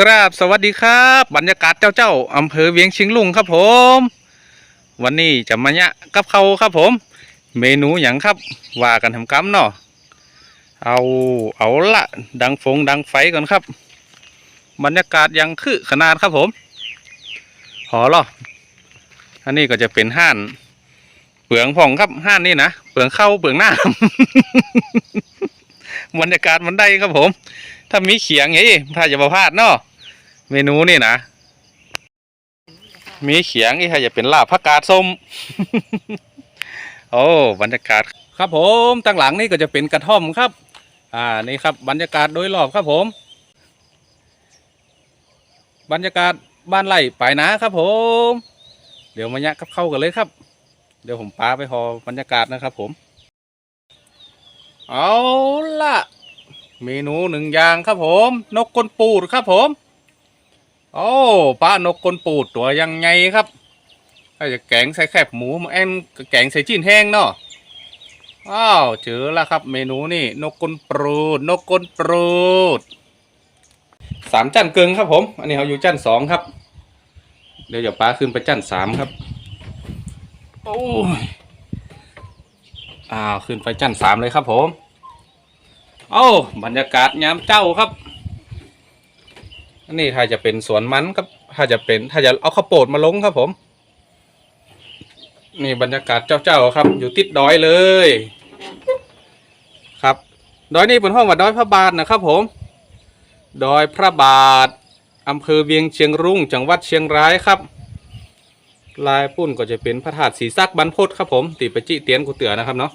กราบสวัสดีครับ บรรยากาศเจ้าเจ้าอำเภอเวียงชิงลุงครับผม วันนี้จะมาเนี่ยกับเขาครับผม เมนูอย่างครับ ว่ากันทำกำเนาะเอาเอาละดังฟงดังไฟก่อนครับ บรรยากาศยังคือขนาดครับผมหอหรออันนี้ก็จะเป็นห้านเปลืองผ่องครับห้านนี่นะเปลืองเข้าเปลืองหน้าบรรยากาศมันได้ครับผม ถ้ามีเขียงไงถ้าจะมาพลาดเนาะ เมนูนี่นะมีเขียงนี่ถ้าจะเป็นลาบผักกาดส้ม โอ้บรรยากาศ ครับผมตั้งหลังนี่ก็จะเป็นกระท่อมครับ อ่านี่ครับ บรรยากาศโดยรอบครับผม บรรยากาศบ้านไร่ปลายนาครับผม เดี๋ยวมาเนี่ยกับเข้ากันเลยครับ เดี๋ยวผมปาไปพอบรรยากาศนะครับผม เอาละเมนูหนึ่งอย่างครับผม นกกลปูดครับผม โอ้ป้านกกลปูดตัวยังไงครับถ้าจะแกงใส่แคบหมูมาแอนแกงใส่จีนแห้งเนาะอ้าวเจอแล้วครับ เมนูนี่นกกลปูด นกกลปูดสามจันเกิงครับผม อันนี้เขาอยู่จันสองครับ เดี๋ยวจะป้าขึ้นไปจันสามครับ โอ้ยอ้าวขึ้นไปจันสามเลยครับผมโอ้าบรรยากาศยามเจ้าครับ อันนี้ถ้าจะเป็นสวนมันครับ ถ้าจะเป็น ถ้าจะเอาข้าวโพดมาลงครับผม นี่บรรยากาศเจ้าๆครับ อยู่ติดดอยเลย ครับ ดอยนี่เป็นห้องว่าดอยพระบาทนะครับผม ดอยพระบาทอำเภอเวียงเชียงรุ่งจังหวัดเชียงรายครับ ลายปุ้นก็จะเป็นพระธาตุสีซักบรรพตครับผมตีไปจิเตียนกูเตือนะครับเนาะ